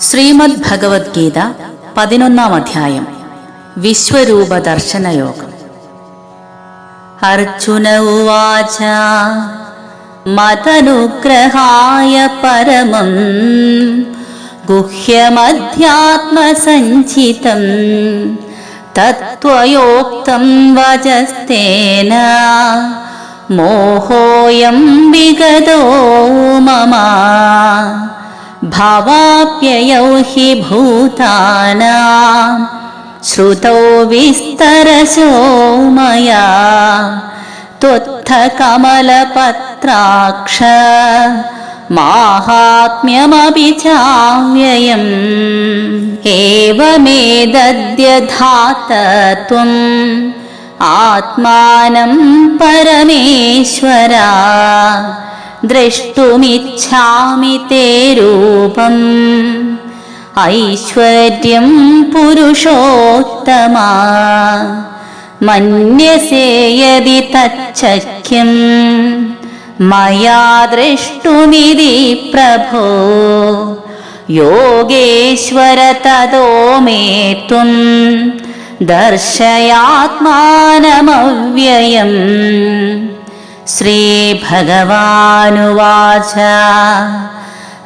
ശ്രീമദ് ഭഗവത്ഗീത പതിനൊന്നാം അധ്യായം. വിശ്വരൂപ ദർശനയോഗം അർജുന ഉവാച മതനുഗ്രഹായ പരമം ഗുഹ്യമധ്യാത്മസഞ്ചിതം തത്വയോക്തം വചസ്തേന മോഹോയം വിഗതോ മമ भावाप्ययौ हि भूतानां श्रुतौ विस्तरशोमया त्वत्थकमलपत्राक्ष माहात्म्यमपि चाव्ययम्। एवमेदद्यधातत्वम् आत्मानं परमेश्वरा। द्रष्टुमिच्छामि ते रूपम् ऐश्वर्यं पुरुषोत्तमा मन्यसे यदि तच्छक्यं मया द्रष्टुमिति प्रभो योगेश्वर ततो मे त्वं दर्शयात्मानमव्ययम् श्रीभगवानुवाच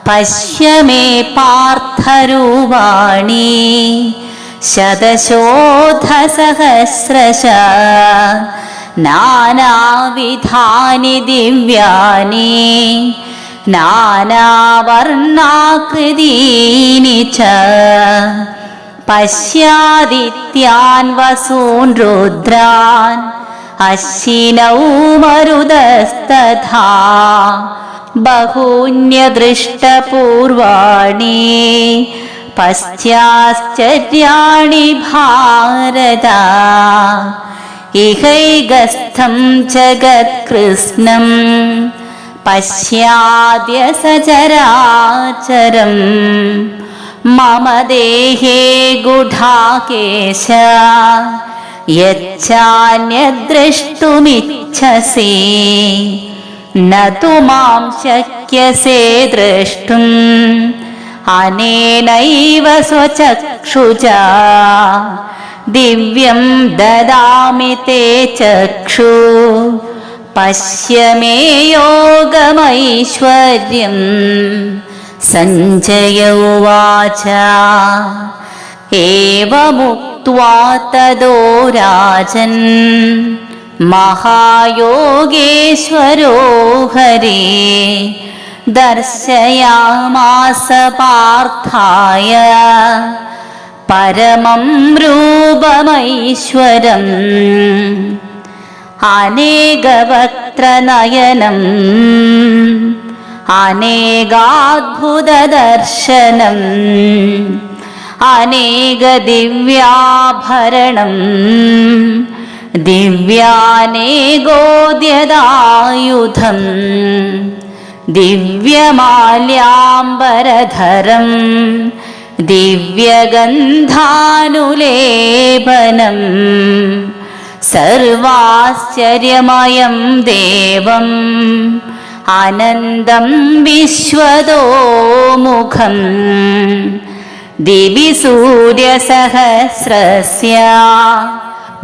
पश्य मे पार्थरूपाणि शतशोधसहस्रश नानाविधानि दिव्यानि नानावर्णाकृतीनि च पश्यादित्यान् वसून् रुद्रान् അശ്വിനൗ മരുതസ്തഥാ ബഹൂന്യദൃഷ്ടപൂർവാണി പശ്ചാശ്ചര്യാണി ഭാരത ഇഹൈകസ്ഥം ജഗത്കൃഷ്ണം പശ്യാദ്യ സചരാചരം മമ ദേഹേ ഗുഢാകേശ യച്ഛാന്യദ്രഷ്ടുമിച്ഛസി. നു മാം ശക്യസേ ദ്രഷ്ടും അനേനൈവ സ്വചക്ഷുജ. ദിവ്യം ദദാമി തേ ചക്ഷു. പശ്യ മേ യോഗമൈശ്വര്യം. സഞ്ജയ ഉവാച. ഏവമുക്തി ഉക്വാത്തതോ രാജൻ? മഹായോഗേശ്വരോ ഹരേ ദർശയാമാസ പാർത്ഥായ പരമം രൂപമൈശ്വരം അനേകവക്ത്രനയനം അനേകാത്ഭുതദർശനം. അനേക ദിവ്യാഭരണം ദിവ്യാനേകോദ്യതായുധം. ദിവ്യമാല്യാംബരധരം. ദിവ്യഗന്ധാനുലേപനം. സർവാശ്ചര്യമയം ദേവം. അനന്തം വിശ്വതോമുഖം. दिवि सूर्यसहस्रस्य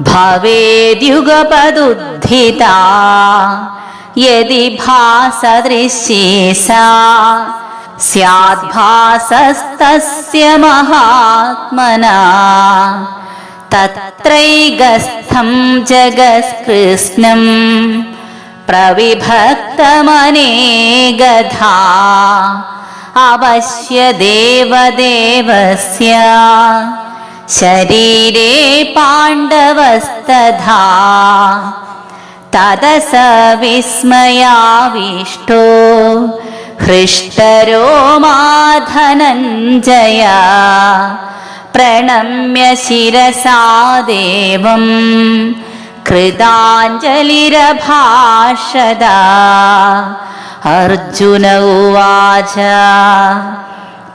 भवेद्युगपदुद्धिता। यदि भासदृश्ये सा स्याद्भासस्तस्य महात्मना तत्रैगस्थं जगत्कृष्णम् प्रविभक्तमनेगधा अवश्य देवदेवस्य शरीरे पाण्डवस्तथा तदस विस्मयाविष्टो हृष्टरो माधनञ्जय प्रणम्य शिरसा देवम् कृताञ्जलिरभाषदा अर्जुन उवाच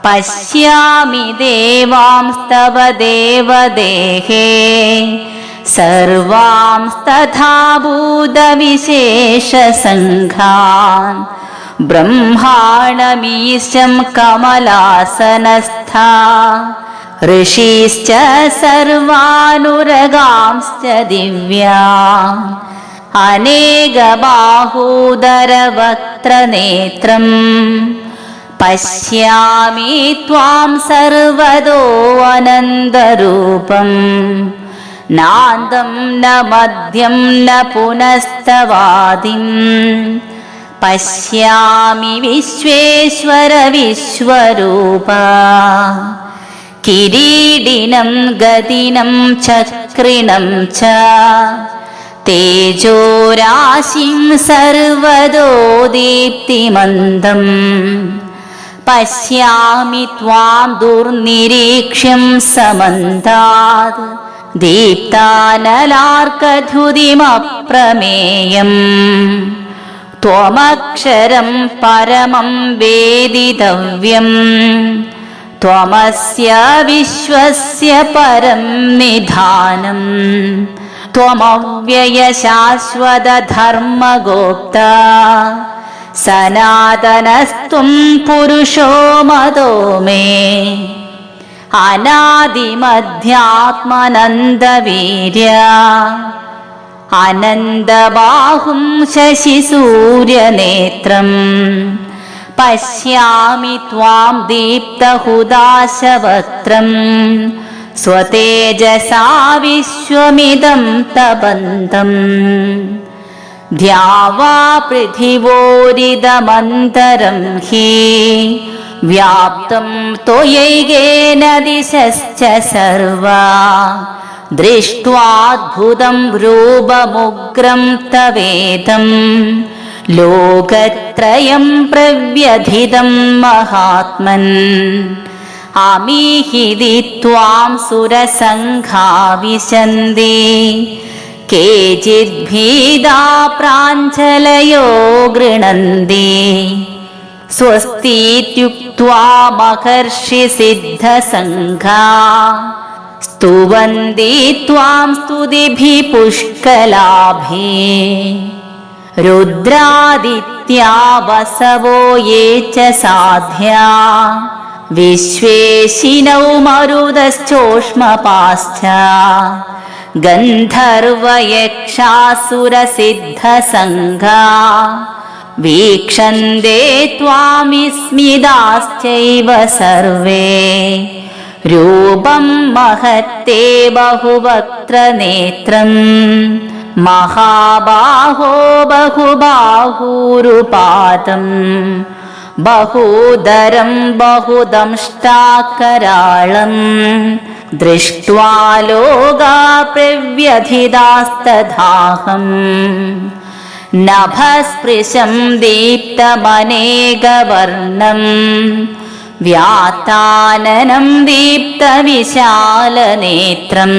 पश्यामि देवांस्तव देवदेहे सर्वांस्तथा भूतविशेषसङ्घान् ब्रह्माणमीशं कमलासनस्था ऋषीश्च सर्वानुरगांश्च दिव्या अनेकबाहूदरवक्त्रनेत्रम् पश्यामि त्वां सर्वदो अनन्दरूपम् नान्दं न मध्यं न पुनस्तवादिम् पश्यामि विश्वेश्वर विश्वरूपा किरीडिनं गदिनं चक्रिणं च तेजोराशिं सर्वदो दीप्तिमन्दम् पश्यामि त्वां दुर्निरीक्ष्यं समन्तात् दीप्तानलार्कधुदिमप्रमेयम् त्वमक्षरं परमं वेदितव्यम् त्वमस्य विश्वस्य परं निधानम् त्वमव्ययशाश्वतधर्मगोप्ता सनातनस्त्वं पुरुषो मदो मे अनादिमध्यात्मनन्दवीर्य अनन्दबाहुं शशिसूर्यनेत्रम् पश्यामि त्वां दीप्तहुदाशवक्त्रम् स्वतेजसा विश्वमिदं तबन्तम् ध्यावा पृथिवोरिदमन्तरं हि। व्याप्तं त्वयैकेन दिशश्च सर्वा। दृष्ट्वाद्भुतं रूपमुग्रं तवेदम् लोकत्रयं प्रव्यथितं महात्मन् अमीहिदि त्वां सुरसङ्घा विशन्ति केचिद्भीदा प्राञ्जलयो गृणन्ति स्वस्तीत्युक्त्वा महर्षिसिद्धसङ्घा स्तुवन्ति त्वां स्तुतिभिः पुष्कलाभे रुद्रादित्या वसवो ये च साध्या विश्वेशिनौ मरुदश्चोष्मपाश्च गन्धर्वयक्षासुरसिद्धसङ्घा वीक्षन्ते त्वामिस्मिदाश्चैव सर्वे रूपं महत्ते बहुवक्त्रनेत्रम् महाबाहो बहुबाहूरुपादम् ബഹൂദരം ബഹുദംഷ്ടാകരാളം ദൃഷ്ട്വാലോകാപ്രവ്യധിദാസ്തദാഹം നഭസ്പൃശം ദീപ്തമനേകവർണം വ്യാത്താനനം ദീപ്തവിശാലനേത്രം.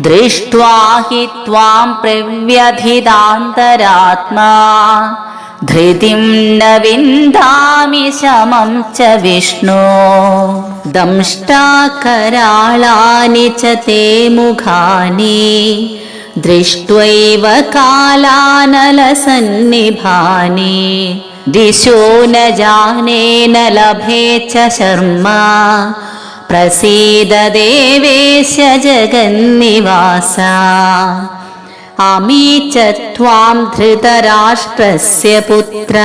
ദൃഷ്ട്വാ ഹി ത്വാം പ്രവ്യധിതാന്തരാത്മാ धृतिं न विन्दामि शमं च विष्णो। दंष्टाकराळानि च ते मुखानि। दृष्ट्वैव कालानलसन्निभानि। दिशो न जाने न लभे च शर्मा। प्रसीद देवेश जगन्निवासा അമീ ചം ധൃതരാഷ്ട്രസ്യ പുത്ര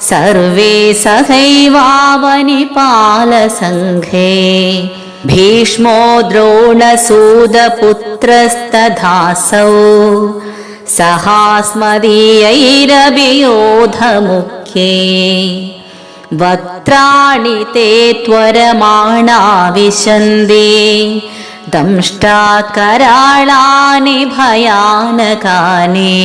സർവേ സഹൈവാവനിപാലസംഘേ ഭീഷ്മോ ദ്രോണസൂതപുത്രസ്തധാസൗ സഹാസ്മദീയൈരവിയോധമുഖ്യേ വക്ത്രാണി തേ ത്വരമാണാവിശന്തി दंष्टाकराळानि भयानकानि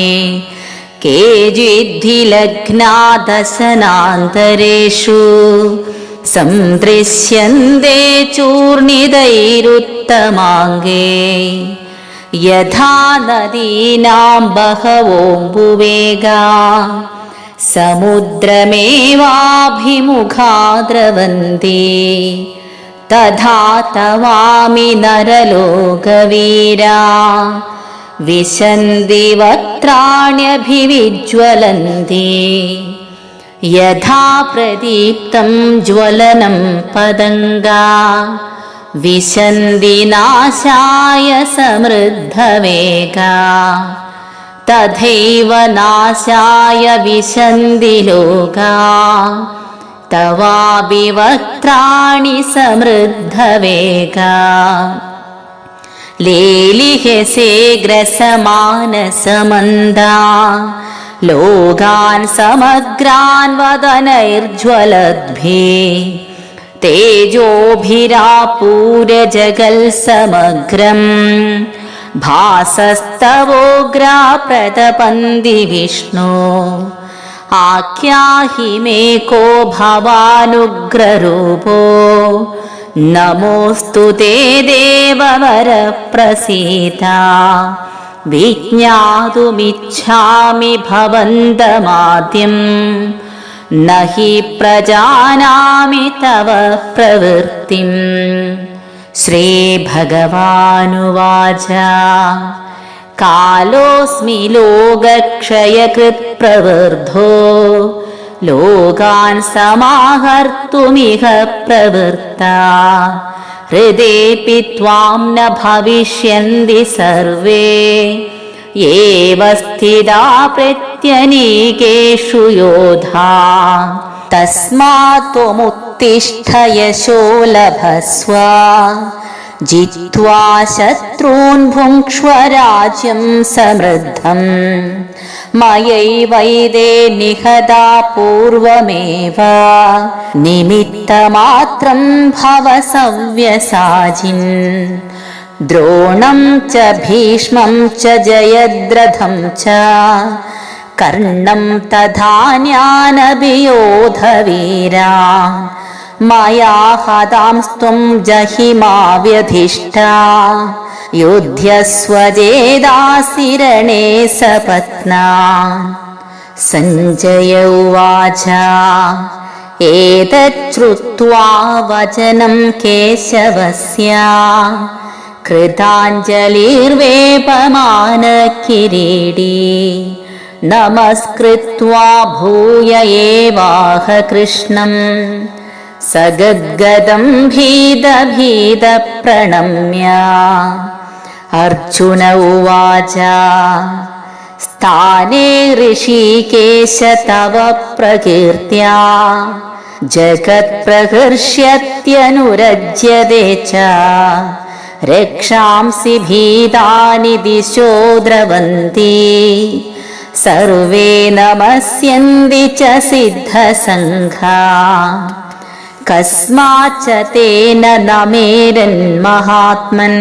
केचिद्धि लग्ना दशनान्तरेषु सन्दृश्यन्ते चूर्णितैरुत्तमाङ्गे यथा नदीनां बहवोऽम्बुवेगा समुद्रमेवाभिमुखा द्रवन्ति तथा तवामि नरलोकवीरा। विशन्ति वक्त्राण्यभिविज्वलन्ति। यथा प्रदीप्तं ज्वलनं पतङ्गा। विशन्ति नाशाय समृद्धवेगा। तथैव नाशाय विशन्ति लोका तवापि वक्त्राणि समृद्धवेगा। लेलिहसे ग्रसमानसमन्दा लोकान् समग्रान् वदनैर्ज्वलद्भिः। तेजोभिरापूरजगल्समग्रम्। भासस्तवोग्रा प्रतपन्ति विष्णो आख्याहि मे को भवानुग्ररूपो। नमोऽस्तु ते देववरप्रसीता। विज्ञातुमिच्छामि भवन्तमाद्यम्। न हि प्रजानामि तव प्रवृत्तिम्। श्रीभगवानुवाच कालोऽस्मि लोकक्षयकृत्प्रवृद्धो। लोकान् समाहर्तुमिह प्रवृत्ता। हृदेऽपि त्वां न भविष्यन्ति सर्वे। एव स्थिता प्रत्यनीकेषु योधा। तस्मात् त्वमुत्तिष्ठ यशो लभस्व जित्वा शत्रून् भुङ्क्ष्व राज्यं समृद्धम्। मयैवैदे निहता पूर्वमेव। निमित्तमात्रं भव सव्यसाचिन्। द्रोणं च भीष्मं च जयद्रथं च। कर्णं तथान्यानभियोधवीरा मया हतांस्त्वं जहिमा व्यधिष्ठा युध्यस्वजेदासिरणे सपत्ना सञ्जय उवाच एतच्छ्रुत्वा वचनं केशवस्य कृताञ्जलिर्वेपमानकिरीडी नमस्कृत्वा भूय एवाह कृष्णम् സഗദ്ഗതം ഭീതഭീത പ്രണമ്യ അർജുന ഉവാച സ്ഥാനേ ഋഷികേശ തവ പ്രകീർത്യ. ജഗത് പ്രകർഷ്യത്യനുരജ്യതേ ച. രക്ഷാംസി ഭീതാനി ദിശോ ദ്രവന്തി സർവേ നമസ്യന്തി ച സിദ്ധസംഘാ. सिद्धसङ्घा कस्माच्च तेन नमेरन्महात्मन्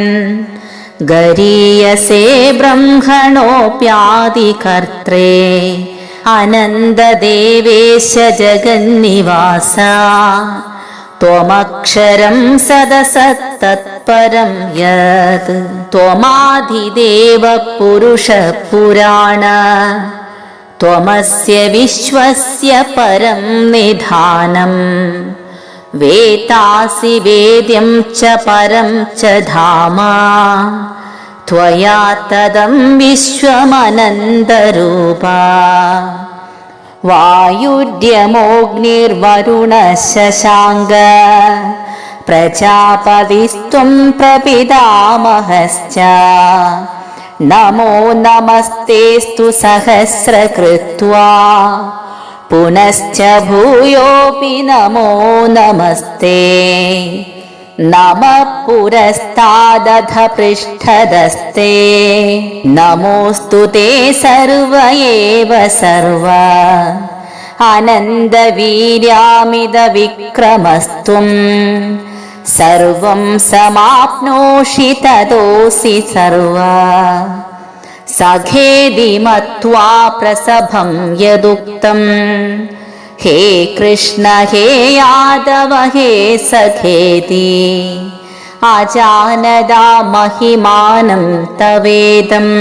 गरीयसे ब्रह्मणोऽप्यादिकर्त्रे अनन्ददेवेश जगन्निवास त्वमक्षरं सदसत्तत्परं यत् त्वमाधिदेव पुरुषः पुराण त्वमस्य विश्वस्य परं निधानम् वेतासि वेद्यं च परं च धाम त्वया तदं विश्वमनन्दरूपा वायुर्यमोऽग्निर्वरुणशशाङ्ग प्रजापतिस्त्वं प्रपितामहश्च नमो नमस्तेस्तु सहस्रकृत्वा പുനശ്ച ഭൂയോപി നമോ നമസ്തേ നമ പുരസ്താദധ പൃഷ്ഠദസ്തേ നമോസ്തു തേ സർവയേവ സർവ അനന്തവീര്യാമിത വിക്രമസ്തും സർവം സമാപ്നോഷി തദോസി സർവ सखेदि मत्वा प्रसभं यदुक्तम् हे कृष्ण हे यादव हे सखेति अजानदा महिमानं तवेदम्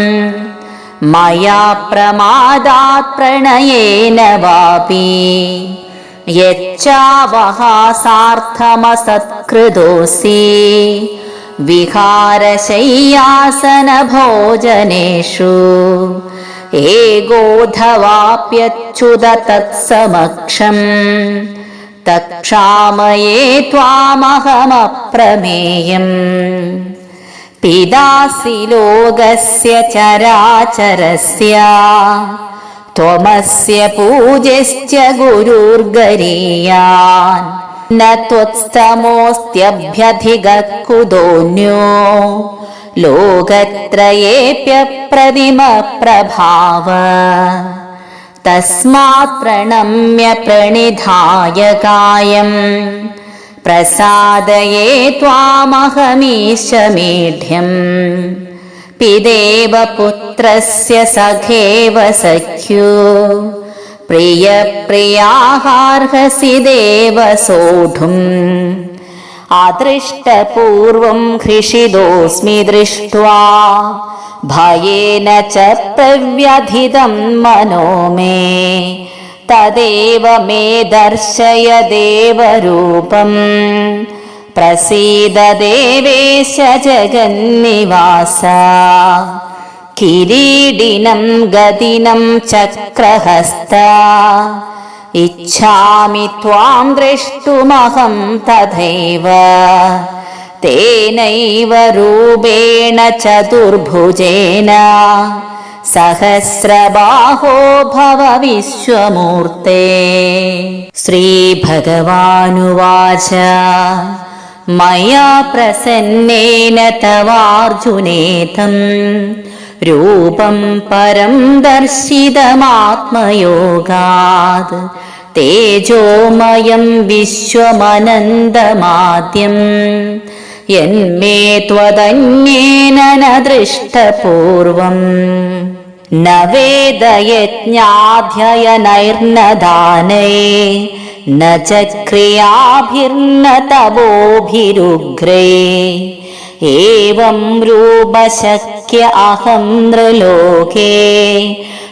मया प्रमादात् प्रणयेन वापि यच्चावहासार्थमसत्कृतोऽसि विहारशय्यासनभोजनेषु एगोऽधवाप्यच्युत तत्समक्षम् तत्क्षामये त्वामहमप्रमेयम् पिदासि लोकस्य चराचरस्य त्वमस्य पूज्यश्च गुरुर्गरीयान् न त्वत्स्तमोऽस्त्यभ्यधिगः कुतोऽन्यो लोकत्रयेऽप्यप्रतिमप्रभाव तस्मात् प्रणम्य प्रणिधाय कायम् प्रसादये त्वामहमीश मेढ्यम्। पिदेव पुत्रस्य सखेव सख्यो പ്രിയപ്രിയാഹാർഹസി ദേവസോഢും ആദൃഷ്ടപൂർവം ഹൃഷിതോസ്മി ദൃഷ്ട്വാ ഭയേന ച പ്രവ്യധിതം മനോ തദേവ മേ ദർശയ ദേവരൂപം പ്രസീദ ദേവേശ ജഗന്നിവാസ കിരീടിനം ഗതിനം ചക്രഹസ്ത. ഇച്ഛാമി ത്വാം ദ്രഷ്ടുമഹം തഥൈവ. തേനൈവ രൂപേണ ചതുർഭുജേന. സഹസ്രബാഹോ ഭവ വിശ്വമൂർത്തേ. ശ്രീഭഗവാനുവാച. മയാ പ്രസന്നേന തവാർജുനേതം. तवार्जुनेतं रूपं परं दर्शितमात्मयोगात् तेजोमयं विश्वमनन्दमाद्यम् यन्मे त्वदन्येन न दृष्टपूर्वम् न वेदयज्ञाध्ययनैर्न दानै न च क्रियाभिर्न तपोभिरुग्रे एवं रूपशक्य अहं नृलोके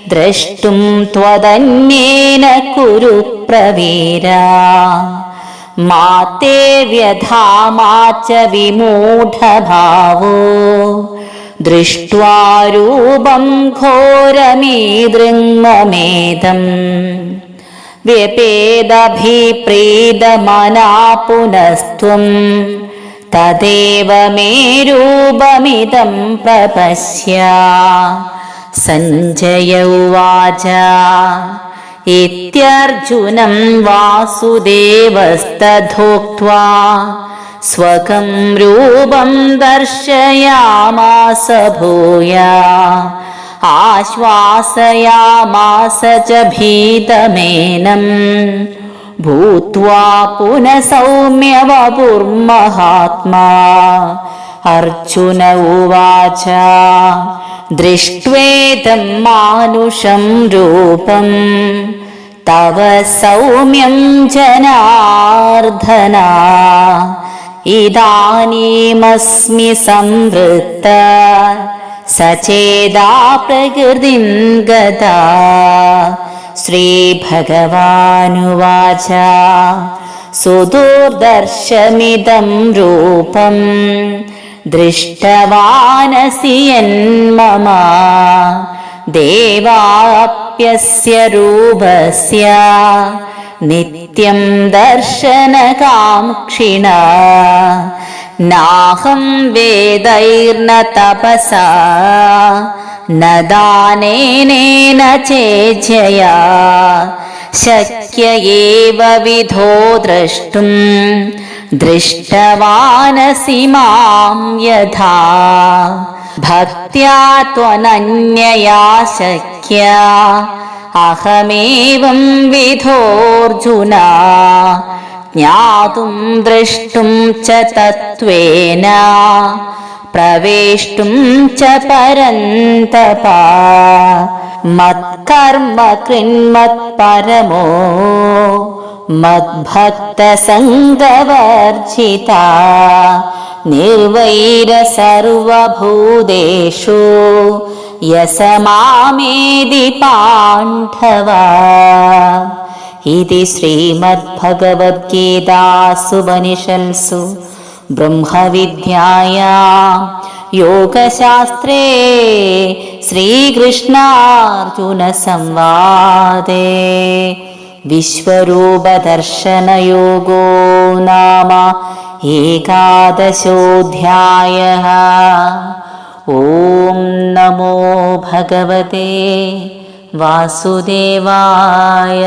द्रष्टुं त्वदन्येन कुरु प्रवीरा मा ते व्यथा मा च विमूढभावो दृष्ट्वा रूपं घोरमीदृङ्ममेदम् व्यपेदभिप्रीदमना पुनस्त्वम् तदेव मे रूपमिदं प्रपश्य। सञ्जय उवाच इत्यर्जुनं वासुदेवस्तथोक्त्वा स्वकं रूपं दर्शयामास भूया। आश्वासयामास च भीतमेनम् ഭൂത്വാ പുനഃസൗമ്യവപുർമഹാത്മാ അർജുന ഉവാച ദൃഷ്ട്വേതം മാനുഷം രൂപം തവ സൗമ്യം ജനാർദ്ദന ഇദാനീമസ്മി സംവൃത്ത സചേതാ പ്രകൃതിം ഗതാ श्रीभगवानुवाच सुदूर्दर्शमिदं रूपम् दृष्टवानसि यन्मम देवाप्यस्य रूपस्य नित्यं दर्शनकाङ्क्षिणा नाहं वेदैर्न तपसा न दानेनेन चेज्यया शक्य एव विधो द्रष्टुम् दृष्टवानसि मां यथा भक्त्या त्वनन्यया शक्य अहमेवं विधोऽर्जुना ज्ञातुं द्रष्टुं च तत्त्वेन प्रवेष्टुं च परन्तपा मत्कर्म कृन्मत्परमो मद्भक्तसङ्गवर्जिता निर्वैर सर्वभूतेषु यसमामेदि पाण्डवा इति श्रीमद्भगवद्गीतासु उपनिषत्सु ब्रह्मविद्याया। योगशास्त्रे श्रीकृष्णार्जुनसंवादे। विश्वरूपदर्शनयोगो नाम एकादशोऽध्यायः। ॐ नमो भगवते वासुदेवाय